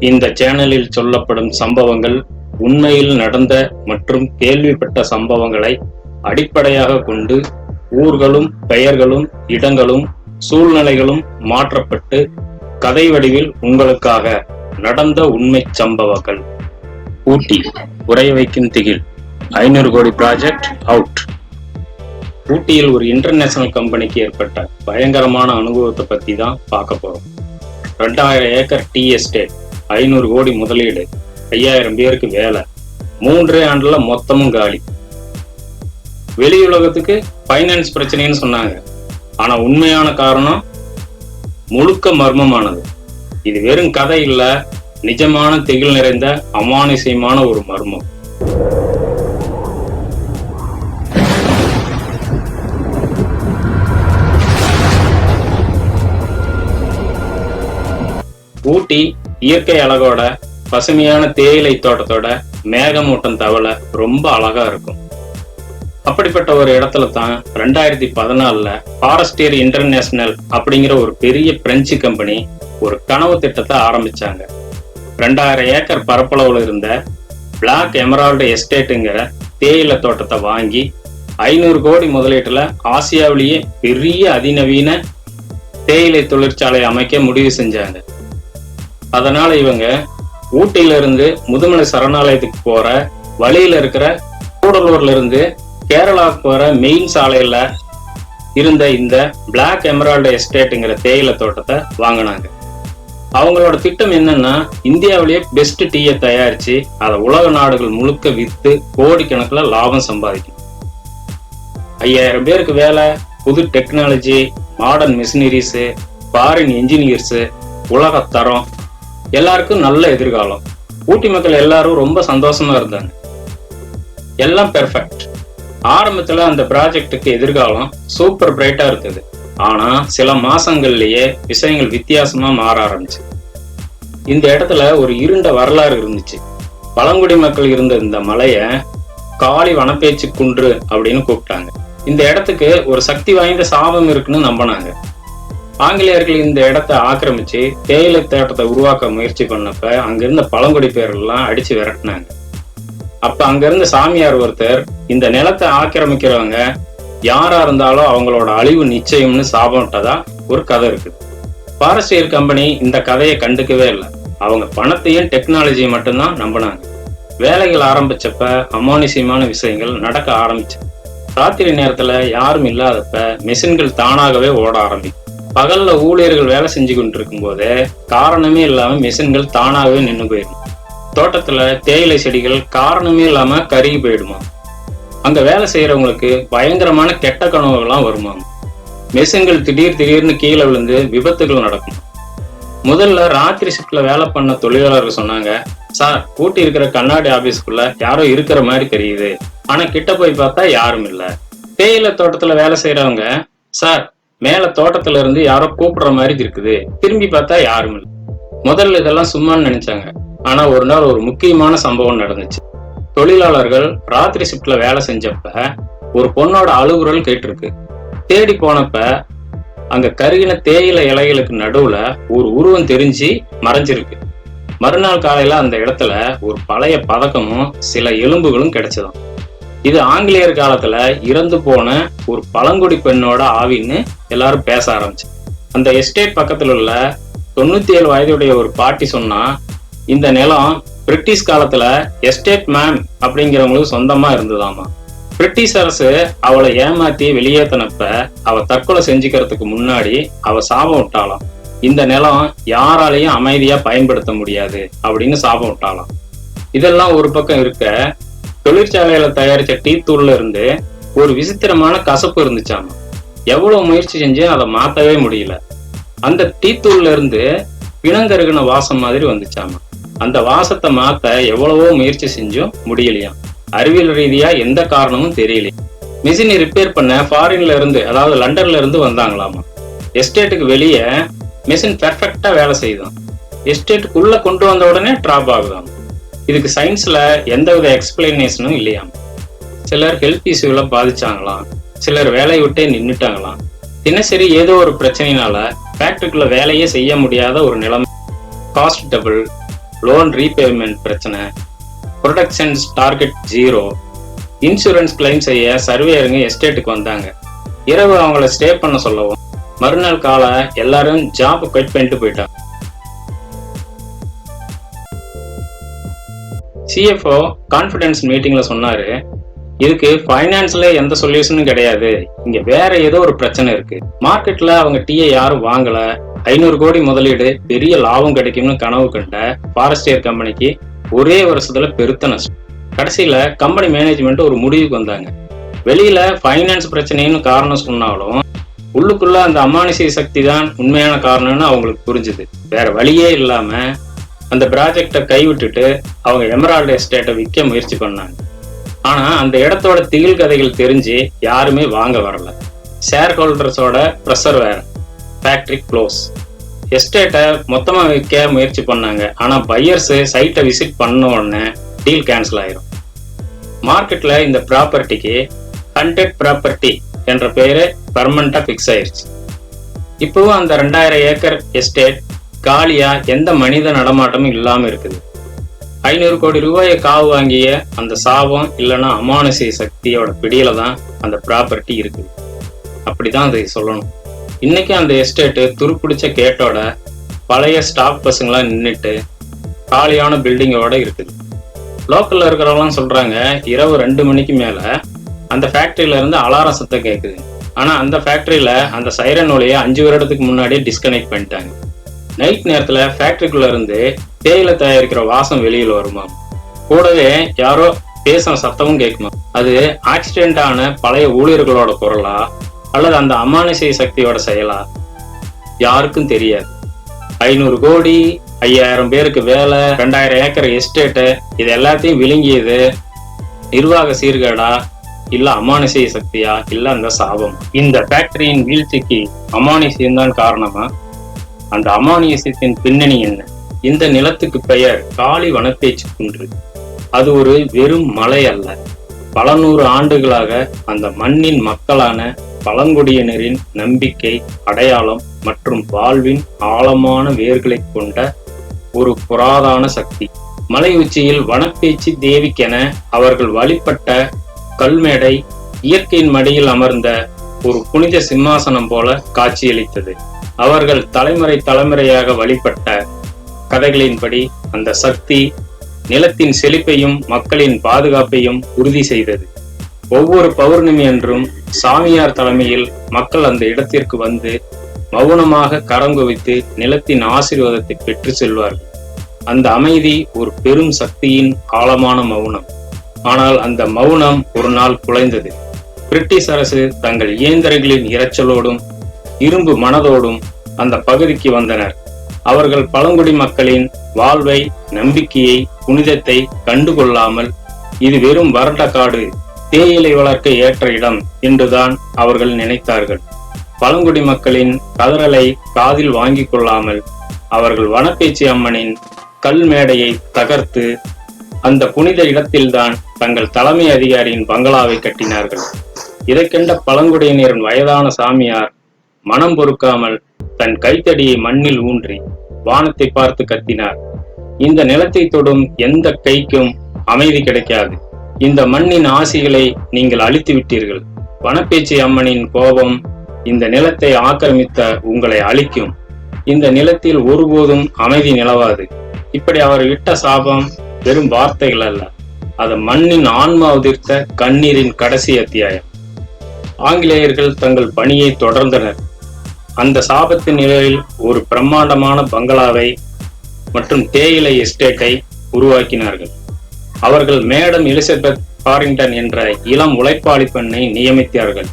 இந்த சேனலில் சொல்லப்படும் சம்பவங்கள் உண்மையில் நடந்த மற்றும் கேள்விப்பட்ட சம்பவங்களை அடிப்படையாக கொண்டு ஊர்களும் பெயர்களும் இடங்களும் சூழ்நிலைகளும் மாற்றப்பட்டு கதை வடிவில் உங்களுக்காக நடந்த உண்மை சம்பவங்கள். ஊட்டி உரைய வைக்கும் திகில் ஐநூறு கோடி ப்ராஜெக்ட் அவுட் ஊட்டியில் ஒரு இன்டர்நேஷனல் கம்பெனிக்கு ஏற்பட்ட பயங்கரமான அனுபவத்தை பத்தி தான் பார்க்க போறோம். ரெண்டாயிரம் ஏக்கர் டீ எஸ்டேட் ஐநூறு கோடி முதலீடு ஐயாயிரம் பேருக்கு வேலை மூன்றே ஆண்டுல மொத்தமும் காலி. வெளி உலகத்துக்கு ஃபைனான்ஸ் பிரச்சனைன்னு சொன்னாங்க. ஆனா உண்மையான காரணம் முழுக்க மர்மமானது. இது வெறும் கதை இல்ல நிஜமான திகில் நிறைந்த அமானுஷ்யமான ஒரு மர்மம். ஊட்டி இயற்கை அழகோட பசுமையான தேயிலை தோட்டத்தோட மேகமூட்டம் தவளை ரொம்ப அழகா இருக்கும். அப்படிப்பட்ட ஒரு இடத்துல தான் ரெண்டாயிரத்தி பதினாலுல ஃபாரஸ்டியர் இன்டர்நேஷனல் அப்படிங்கிற ஒரு பெரிய பிரெஞ்சு கம்பெனி ஒரு கனவு திட்டத்தை ஆரம்பிச்சாங்க. ரெண்டாயிரம் ஏக்கர் பரப்பளவுல இருந்த பிளாக் எமரால்டு எஸ்டேட்டுங்கிற தேயிலை தோட்டத்தை வாங்கி ஐநூறு கோடி முதலீட்டுல ஆசியாவிலேயே பெரிய அதிநவீன தேயிலை தொழிற்சாலை அமைக்க முடிவு செஞ்சாங்க. அதனால இவங்க ஊட்டியில இருந்து முதுமலை சரணாலயத்துக்கு போற வழியில இருக்கிற கூடலூர்ல இருந்து கேரளாவுக்கு போற மெயின் சாலையில இருந்த இந்த பிளாக் எமரால்டு எஸ்டேட்டுங்கிற தேயிலை தோட்டத்தை வாங்கினாங்க. அவங்களோட திட்டம் என்னன்னா இந்தியாவிலேயே பெஸ்ட் டீயை தயாரிச்சு அதை உலக நாடுகள் முழுக்க வித்து கோடிக்கணக்கில் லாபம் சம்பாதிக்கும் ஐயாயிரம் பேருக்கு வேலை புது technology modern machineries foreign engineers உலகத்தரம் எல்லாருக்கும் நல்ல எதிர்காலம். ஊட்டி மக்கள் எல்லாரும் ரொம்ப சந்தோஷமா இருந்தாங்க. எல்லாம் பெர்ஃபெக்ட் ஆரம்பத்துல அந்த ப்ராஜெக்ட்டுக்கு எதிர்காலம் சூப்பர் பிரைட்டா இருக்குது ஆனா சில மாசங்கள்லயே விஷயங்கள் வித்தியாசமா மாற ஆரம்பிச்சு. இந்த இடத்துல ஒரு இருண்ட வரலாறு இருந்துச்சு. பழங்குடி மக்கள் இருந்த இந்த மலைய காளி வனப்பேச்சு குன்று அப்படின்னு கூப்பிட்டாங்க. இந்த இடத்துக்கு ஒரு சக்தி வாய்ந்த சாபம் இருக்குன்னு நம்பினாங்க. ஆங்கிலேயர்கள் இந்த இடத்தை ஆக்கிரமிச்சு தேயிலை தோட்டத்தை உருவாக்க முயற்சி பண்ணப்ப அங்கிருந்த பழங்குடி பேரெல்லாம் அடிச்சு விரட்டினாங்க. அப்ப அங்கிருந்த சாமியார் ஒருத்தர் இந்த நிலத்தை ஆக்கிரமிக்கிறவங்க யாரா இருந்தாலும் அவங்களோட அழிவு நிச்சயம்னு சாபம்ட்டதா ஒரு கதை இருக்கு. பாரஸ்டியர் கம்பெனி இந்த கதையை கண்டுக்கவே இல்லை. அவங்க பணத்தையும் டெக்னாலஜியும் மட்டும்தான் நம்பினாங்க. வேலைகள் ஆரம்பிச்சப்ப அமானுஷ்யமான விஷயங்கள் நடக்க ஆரம்பிச்சு. ராத்திரி நேரத்துல யாரும் இல்லாதப்ப மிஷின்கள் தானாகவே ஓட ஆரம்பிக்கும். பகல்ல ஊழியர்கள் வேலை செஞ்சு கொண்டு இருக்கும் போதே காரணமே இல்லாம மிஷின்கள் தானாகவே நின்று போயிடும். தோட்டத்துல தேயிலை செடிகள் காரணமே இல்லாம கருகி போயிடுமா அங்க வேலை செய்யறவங்களுக்கு பயங்கரமான கெட்ட கனவுகள்லாம் வருமாம். மிஷின்கள் திடீர் திடீர்னு கீழே விழுந்து விபத்துகள் நடக்கும். முதல்ல ராத்திரி ஷிப்ட்ல வேலை பண்ண தொழிலாளர்கள் சொன்னாங்க சார் கூட்டி இருக்கிற கண்ணாடி ஆபீஸ்க்குள்ள யாரோ இருக்கிற மாதிரி தெரியுது. ஆனா கிட்ட போய் பார்த்தா யாரும் இல்ல. தேயிலை தோட்டத்துல வேலை செய்யறவங்க சார் மேல தோட்டத்துல இருந்து யாரோ கூப்பிடுற மாதிரி இருக்குது. திரும்பி பார்த்தா யாரும் இல்லை. முதல்ல இதெல்லாம் சும்மான்னு நினைச்சாங்க. ஆனா ஒரு நாள் ஒரு முக்கியமான சம்பவம் நடந்துச்சு. தொழிலாளர்கள் ராத்திரி ஷிப்ட்ல வேலை செஞ்சப்ப ஒரு பொண்ணோட அழுகுரல் கேட்டிருக்கு. தேடி போனப்ப அங்க கருகின தேயிலை இலைகளுக்கு நடுவுல ஒரு உருவம் தெரிஞ்சு மறைஞ்சிருக்கு. மறுநாள் காலையில அந்த இடத்துல ஒரு பழைய பதக்கமும் சில எலும்புகளும் கிடைச்சதாம். இது ஆங்கிலேயர் காலத்துல இறந்து போன ஒரு பழங்குடி பெண்ணோட ஆவின்னு எல்லாரும் பேச ஆரம்பிச்சு. அந்த எஸ்டேட் பக்கத்துல உள்ள தொண்ணூத்தி ஏழு வயதுடைய ஒரு பாட்டி சொன்னா இந்த நிலம் பிரிட்டிஷ் காலத்துல எஸ்டேட் மேன் அப்படிங்கிறவங்களுக்கு சொந்தமா இருந்ததாமா. பிரிட்டிஷ் அரசு அவளை ஏமாத்தி வெளியேத்தினப்ப அவ தற்கொலை செஞ்சுக்கிறதுக்கு முன்னாடி அவ சாபம் விட்டாளாம். இந்த நிலம் யாராலையும் அமைதியா பயன்படுத்த முடியாது அப்படின்னு சாபம் விட்டாளாம். இதெல்லாம் ஒரு பக்கம் இருக்க தொழிற்சாலையில தயாரிச்ச டீ தூள்ல இருந்து ஒரு விசித்திரமான கசப்பு இருந்துச்சாமா? எவ்வளவு முயற்சி செஞ்சும் அதை மாத்தவே முடியல. அந்த டீ தூள்ல இருந்து பிணங்கருகின வாசம் மாதிரி வந்துச்சாமா? அந்த வாசத்தை மாத்த எவ்வளவோ முயற்சி செஞ்சும் முடியலையாம் அறிவியல் ரீதியா எந்த காரணமும் தெரியல மிஷினை ரிப்பேர் பண்ண ஃபாரின்ல இருந்து அதாவது லண்டன்ல இருந்து வந்தாங்களாமா? எஸ்டேட்டுக்கு வெளியே மிஷின் பெர்ஃபெக்டா வேலை செய்யுதாம் எஸ்டேட்டுக்குள்ள கொண்டு வந்த உடனே டிராப் ஆகுதாம். இதுக்கு சயின்ஸ்ல எந்தவித எக்ஸ்பிளனேஷனும் இல்லையாம் சிலர் ஹெல்த் இஷ்யூல பாதிச்சாங்களாம். சிலர் வேலையை விட்டே நின்னுட்டாங்களாம். தினசரி ஏதோ ஒரு பிரச்சனைனால ஃபேக்டரிக்குள்ள வேலையே செய்ய முடியாத ஒரு நிலைமை. காஸ்ட் டபுள் லோன் ரீபேமெண்ட் பிரச்சனை productions target zero insurance claim செய்ய சர்வேயருங்க எஸ்டேட்டுக்கு வந்தாங்க. இரவு அவங்கள ஸ்டே பண்ண சொல்லவும் மறுநாள் காலை எல்லாரும் ஜாப் குவைட் பண்ணிட்டு போயிட்டாங்க. சிஎஃப்ஓ கான்ஃபிடன்ஸ் மீட்டிங்ல சொன்னாரு இதுக்கு ஃபைனான்ஸ்ல எந்த சொல்யூஷனும் கிடையாது. இங்க வேற ஏதோ ஒரு பிரச்சனை இருக்கு. மார்க்கெட்ல அவங்க டீயை யாரும் வாங்கல. ஐநூறு கோடி முதலீடு பெரிய லாபம் கிடைக்கும்னு கனவு கண்ட ஃபாரஸ்டியர் கம்பெனிக்கு ஒரே வருஷத்துல பெருத்த நஷ்டம். கடைசியில கம்பெனி மேனேஜ்மெண்ட் ஒரு முடிவுக்கு வந்தாங்க. வெளியில ஃபைனான்ஸ் பிரச்சனைன்னு காரணம் சொன்னாலும் உள்ளுக்குள்ள அந்த அமானுஷிய சக்தி தான் உண்மையான காரணம்னு அவங்களுக்கு புரிஞ்சுது. வேற வழியே இல்லாம அந்த ப்ராஜெக்டை கைவிட்டுட்டு அவங்க எமரால்டு எஸ்டேட்டை விற்க முயற்சி பண்ணாங்க. ஆனால் அந்த இடத்தோட திகில் கதைகள் தெரிஞ்சு யாருமே வாங்க வரல. ஷேர் ஹோல்டர்ஸோட ப்ரெஷர் வேற. ஃபேக்ட்ரி க்ளோஸ் எஸ்டேட்டை மொத்தமாக விற்க முயற்சி பண்ணாங்க. ஆனால் பையர்ஸ் சைட்டை விசிட் பண்ண உடனே டீல் கேன்சல் ஆயிரும். மார்க்கெட்டில் இந்த ப்ராப்பர்ட்டிக்கு ஹண்ட்ரட் ப்ராப்பர்ட்டி என்ற பெயர் பர்மனண்ட்டாக ஃபிக்ஸ் ஆயிடுச்சு இப்போவும் அந்த ரெண்டாயிரம் ஏக்கர் எஸ்டேட் காலியா எந்த மனித நடமாட்டமும் இல்லாம இருக்குது. ஐநூறு கோடி ரூபாயை காவு வாங்கிய அந்த சாபம் இல்லைன்னா அமானுஷிய சக்தியோட பிடியில தான் அந்த ப்ராப்பர்ட்டி இருக்குது. அப்படிதான் அதை சொல்லணும். இன்னைக்கு அந்த எஸ்டேட்டு துருப்பிடிச்ச கேட்டோட பழைய ஸ்டாப் பசங்களா நின்றுட்டு காலியான பில்டிங்கோட இருக்குது. லோக்கல்ல இருக்கிறவங்களாம் சொல்றாங்க இரவு ரெண்டு மணிக்கு மேல அந்த ஃபேக்டரியில இருந்து அலாரம் சத்தம் கேட்குது ஆனா அந்த ஃபேக்டரியில அந்த சைரன் ஒலியை அஞ்சு வருடத்துக்கு முன்னாடியே டிஸ்கனெக்ட் பண்ணிட்டாங்க. நைட் நேரத்துல ஃபேக்டரிக்குள்ள இருந்து தேயிலை தயாரிக்கிற வாசம் வெளியில வருமா? கூடவே யாரோ பேசுற சத்தமும் கேட்குமா அது ஆக்சிடென்ட் ஆன பழைய ஊழியர்களோட குரலா? அல்லது அந்த அமானுஷிய சக்தியோட செயலா? யாருக்கும் தெரியாது. ஐநூறு கோடி ஐயாயிரம் பேருக்கு வேலை ரெண்டாயிரம் ஏக்கர் எஸ்டேட்டு இது எல்லாத்தையும் விழுங்கியது நிர்வாக சீர்கேடா? இல்ல அமானுஷய சக்தியா? இல்ல அந்த சாபம்? இந்த ஃபேக்டரியின் வீழ்ச்சிக்கு அமானுஷியம் தான் காரணமா? அந்த அமானுஷத்தின் பின்னணி என்ன? இந்த நிலத்துக்கு பெயர் காளி வனப்பேச்சு குன்று. அது ஒரு வெறும் மலை அல்ல. பல நூறு ஆண்டுகளாக அந்த மண்ணின் மக்களான பழங்குடியினரின் நம்பிக்கை அடையாளம் மற்றும் வாழ்வின் ஆழமான வேர்களை கொண்ட ஒரு புராதான சக்தி. மலை உச்சியில் வனப்பேச்சு தேவிக்கென அவர்கள் வழிபட்ட கல்மேடை இயற்கையின் மடியில் அமர்ந்த ஒரு புனித சிம்மாசனம் போல காட்சியளித்தது. அவர்கள் தலைமுறை தலைமுறையாக வழிபட்ட கதைகளின்படி அந்த சக்தி நிலத்தின் செழிப்பையும் மக்களின் பாதுகாப்பையும் உறுதி செய்தது. ஒவ்வொரு பௌர்ணமி அன்றும் சாமியார் தலைமையில் மக்கள் அந்த இடத்திற்கு வந்து மௌனமாக கரம் குவித்து நிலத்தின் ஆசீர்வாதத்தை பெற்று செல்வார்கள். அந்த அமைதி ஒரு பெரும் சக்தியின் ஆழமான மௌனம். ஆனால் அந்த மௌனம் ஒரு நாள் குலைந்தது. பிரிட்டிஷ் அரசு தங்கள் இயந்திரங்களின் இரைச்சலோடும் இரும்பு மனதோடும் அந்த பகுதிக்கு வந்தனர். அவர்கள் பழங்குடி மக்களின் வாழ்வை நம்பிக்கையை புனிதத்தை கண்டுகொள்ளாமல் இது வெறும் வறண்ட காடு தேயிலை வளர்க்க ஏற்ற இடம் என்றுதான் அவர்கள் நினைத்தார்கள். பழங்குடி மக்களின் கதறலை காதில் வாங்கிக் கொள்ளாமல் அவர்கள் வனப்பேச்சி அம்மனின் கல் மேடையை தகர்த்து அந்த புனித இடத்தில்தான் தங்கள் தலைமை அதிகாரியின் பங்களாவை கட்டினார்கள். இதை கண்ட பழங்குடியினரின் வயதான சாமியார் மனம் பொறுக்காமல் தன் கைத்தடியை மண்ணில் ஊன்றி வானத்தை பார்த்து கத்தினார். இந்த நிலத்தை தொடும் எந்த கைக்கும் அமைதி கிடைக்காது. இந்த மண்ணின் ஆசிகளை நீங்கள் அழித்து விட்டீர்கள். வனப்பேச்சி அம்மனின் கோபம் இந்த நிலத்தை ஆக்கிரமித்த உங்களை அழிக்கும். இந்த நிலத்தில் ஒருபோதும் அமைதி நிலவாது. இப்படி அவர் விட்ட சாபம் வெறும் வார்த்தைகள் அல்ல. அது மண்ணின் ஆன்மா உதிர்த்த கண்ணீரின் கடைசி அத்தியாயம். ஆங்கிலேயர்கள் தங்கள் பணியை தொடர்ந்தனர். அந்த சாபத்தின் நிலையில் ஒரு பிரம்மாண்டமான பங்களாவை மற்றும் தேயிலை எஸ்டேட்டை உருவாக்கினார்கள். அவர்கள் மேடம் எலிசபெத் பாரிங்டன் என்ற இளம் உழைப்பாளி பெண்ணை நியமித்தார்கள்.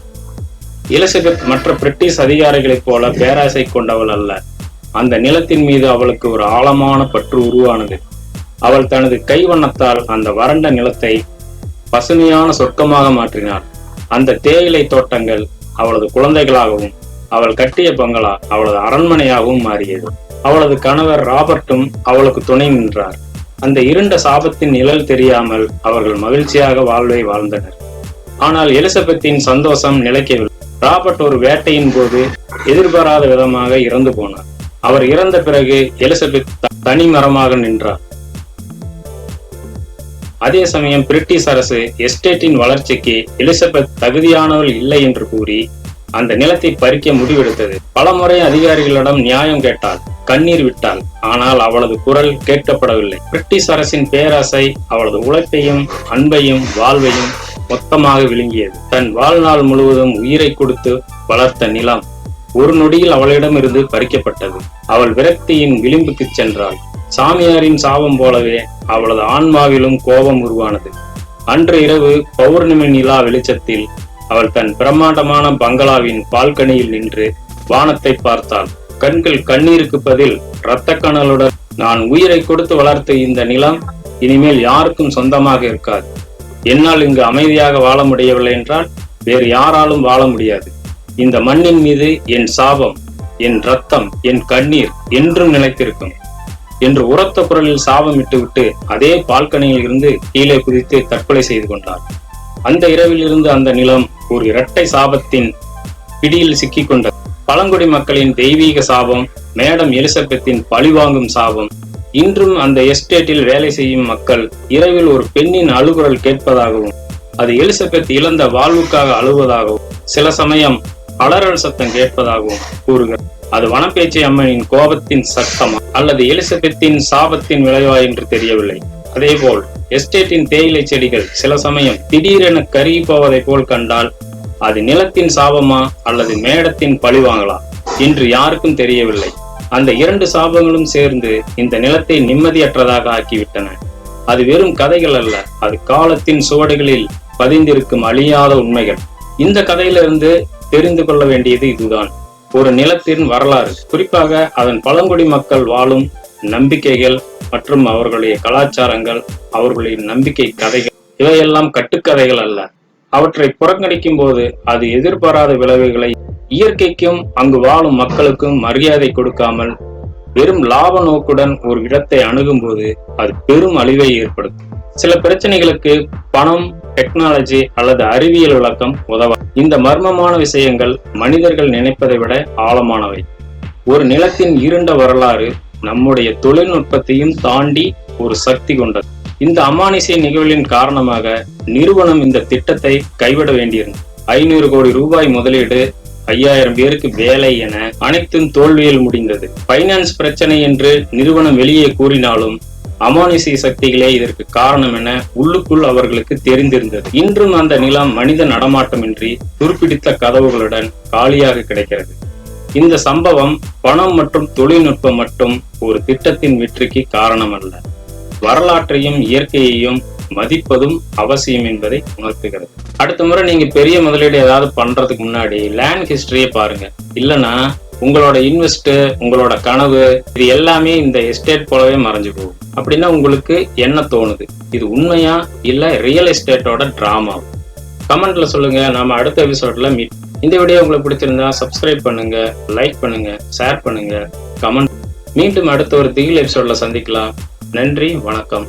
எலிசபெத் மற்ற பிரிட்டிஷ் அதிகாரிகளைப் போல பேராசை கொண்டவள் அல்ல. அந்த நிலத்தின் மீது அவளுக்கு ஒரு ஆழமான பற்று உருவானது. அவள் தனது கைவண்ணத்தால் அந்த வறண்ட நிலத்தை பசுமையான சொர்க்கமாக மாற்றினார் அந்த தேயிலை தோட்டங்கள் அவளது குழந்தைகளாகவும் அவள் கட்டிய பங்களா அவளது அரண்மனையாகவும் மாறியது. அவளது கணவர் ராபர்ட்டும் அவளுக்கு துணை நின்றார். அந்த இருண்ட சாபத்தின் நிழல் தெரியாமல் அவர்கள் மகிழ்ச்சியாக வாழ்வை வாழ்ந்தனர். ஆனால் எலிசபெத்தின் சந்தோஷம் நிலைக்கவில்லை. ராபர்ட் ஒரு வேட்டையின் போது எதிர்பாராத விதமாக இறந்து போனார். அவர் இறந்த பிறகு எலிசபெத் தனி மரமாக நின்றார். அதே சமயம் பிரிட்டிஷ் அரசு எஸ்டேட்டின் வளர்ச்சிக்கு எலிசபெத் தகுதியானவள் இல்லை என்று கூறி அந்த நிலத்தை பறிக்க முடிவெடுத்தது. பலமுறை அதிகாரிகளிடம் நியாயம் கேட்டாள். கண்ணீர் விட்டாள். ஆனால் அவளது குரல் கேட்கப்படவில்லை. பிரிட்டிஷ் அரசின் பேராசை அவளது உழைப்பையும் அன்பையும் வாழ்வையும் மொத்தமாக விழுங்கியது. தன் வாழ்நாள் முழுவதும் உயிரை கொடுத்து வளர்த்த நிலம் ஒரு நொடியில் அவளிடமிருந்து பறிக்கப்பட்டது. அவள் விரக்தியின் விளிம்புக்கு சென்றாள். சாமியாரின் சாபம் போலவே அவளது ஆன்மாவிலும் கோபம் உருவானது. அன்று இரவு பௌர்ணமி நிலா வெளிச்சத்தில் அவள் தன் பிரம்மாண்டமான பங்களாவின் பால்கனியில் நின்று வானத்தை பார்த்தாள். கண்கள் கண்ணீருக்கு பதில் இரத்த கணலுடன் நான் உயிரை கொடுத்து வளர்த்த இந்த நிலம் இனிமேல் யாருக்கும் சொந்தமாக இருக்காது. என்னால் இங்கு அமைதியாக வாழ முடியவில்லை என்றால் வேறு யாராலும் வாழ முடியாது. இந்த மண்ணின் மீது என் சாபம் என் ரத்தம் என் கண்ணீர் என்றும் நிலைத்திருக்கும். என்று உரத்த குரலில் சாபம் விட்டுவிட்டு அதே பால்கனியில் இருந்து கீழே குதித்து தற்கொலை செய்து கொண்டார் அந்த இரவில் இருந்து அந்த நிலம் ஒரு இரட்டை சாபத்தின் பிடியில் சிக்கிக்கொண்டது பழங்குடி மக்களின் தெய்வீக சாபம் மேடம் எலிசபெத்தின் பழிவாங்கும் சாபம். இன்றும் அந்த எஸ்டேட்டில் வேலை செய்யும் மக்கள் இரவில் ஒரு பெண்ணின் அழுகுரல் கேட்பதாகவும் அது எலிசபெத் இழந்த வாழ்வுக்காக அழுவதாகவும் சில சமயம் அலறல் சத்தம் கேட்பதாகவும் கூறுகிறார். அது வனப்பேச்சை அம்மனின் கோபத்தின் சத்தமா அல்லது எலிசபெத்தின் சாபத்தின் விளைவா என்று தெரியவில்லை. அதேபோல் எஸ்டேட்டின் தேயிலை செடிகள் சில சமயம் திடீரென கருகி போவதை போல் கண்டால் அது நிலத்தின் சாபமா அல்லது மேடத்தின் பழிவாங்களா என்று யாருக்கும் தெரியவில்லை. அந்த இரண்டு சாபங்களும் சேர்ந்து இந்த நிலத்தை நிம்மதியற்றதாக ஆக்கிவிட்டன. அது வெறும் கதைகள் அல்ல அது காலத்தின் சுவடுகளில் பதிந்திருக்கும் அழியாத உண்மைகள். இந்த கதையிலிருந்து தெரிந்து கொள்ள வேண்டியது இதுதான். ஒரு நிலத்தின் வரலாறு. குறிப்பாக அதன் பழங்குடி மக்கள் வாழும் நம்பிக்கைகள் மற்றும் அவர்களுடைய கலாச்சாரங்கள் அவர்களுடைய நம்பிக்கை கதைகள் இவையெல்லாம் கட்டுக்கதைகள் அல்ல. அவற்றை புறக்கணிக்கும் போது அது எதிர்பாராத விளைவுகளை இயற்கைக்கும் அங்கு வாழும் மக்களுக்கும் மரியாதை கொடுக்காமல் வெறும் லாப நோக்குடன் ஒரு இடத்தை அணுகும் போது அது பெரும் அழிவை ஏற்படுத்தும். சில பிரச்சனைகளுக்கு பணம் டெக்னாலஜி அல்லது அறிவியல் விளக்கம் உதவ இந்த மர்மமான விஷயங்கள் மனிதர்கள் நினைப்பதை விட ஆழமானவை. ஒரு நிலத்தின் இருண்ட வரலாறு நம்முடைய தொழில்நுட்பத்தையும் தாண்டி ஒரு சக்தி கொண்டது. இந்த அமானுஷ்ய நிகழ்வின் காரணமாக நிறுவனம் இந்த திட்டத்தை கைவிட வேண்டியிருந்தது. ஐநூறு கோடி ரூபாய் முதலீடு ஐயாயிரம் பேருக்கு வேலை என அனைத்தும் தோல்வியில் முடிந்தது. பைனான்ஸ் பிரச்சனை என்று நிறுவனம் வெளியே கூறினாலும் அமானுஷிய சக்திகளே இதற்கு காரணம் என உள்ளுக்குள் அவர்களுக்கு தெரிந்திருந்தது. இன்றும் அந்த நிலம் மனித நடமாட்டமின்றி துருப்பிடித்த கதவுகளுடன் காலியாக கிடைக்கிறது. இந்த சம்பவம் பணம் மற்றும் தொழில்நுட்பம் மட்டும் ஒரு திட்டத்தின் வெற்றிக்கு காரணம் அல்ல வரலாற்றையும் இயற்கையையும் மதிப்பதும் அவசியம் என்பதை உணர்த்துகிறது. அடுத்த முறை நீங்க பெரிய முதலீடு ஏதாவது பண்றதுக்கு முன்னாடி லேண்ட் ஹிஸ்டரியை பாருங்க. இல்லைன்னா உங்களோட இன்வெஸ்ட் உங்களோட கனவு இது எல்லாமே இந்த எஸ்டேட் போலவே மறைஞ்சு போகும். அப்படின்னா உங்களுக்கு என்ன தோணுது? இது உண்மையா இல்ல ரியல் எஸ்டேட்டோட டிராமா கமெண்ட்ல சொல்லுங்க. நாம அடுத்த எபிசோட்ல மீட் இந்த வீடியோ உங்களுக்கு பிடிச்சிருந்தா சப்ஸ்கிரைப் பண்ணுங்க லைக் பண்ணுங்க ஷேர் பண்ணுங்க கமெண்ட் மீண்டும் அடுத்த ஒரு திகில் எபிசோட்ல சந்திக்கலாம். நன்றி வணக்கம்.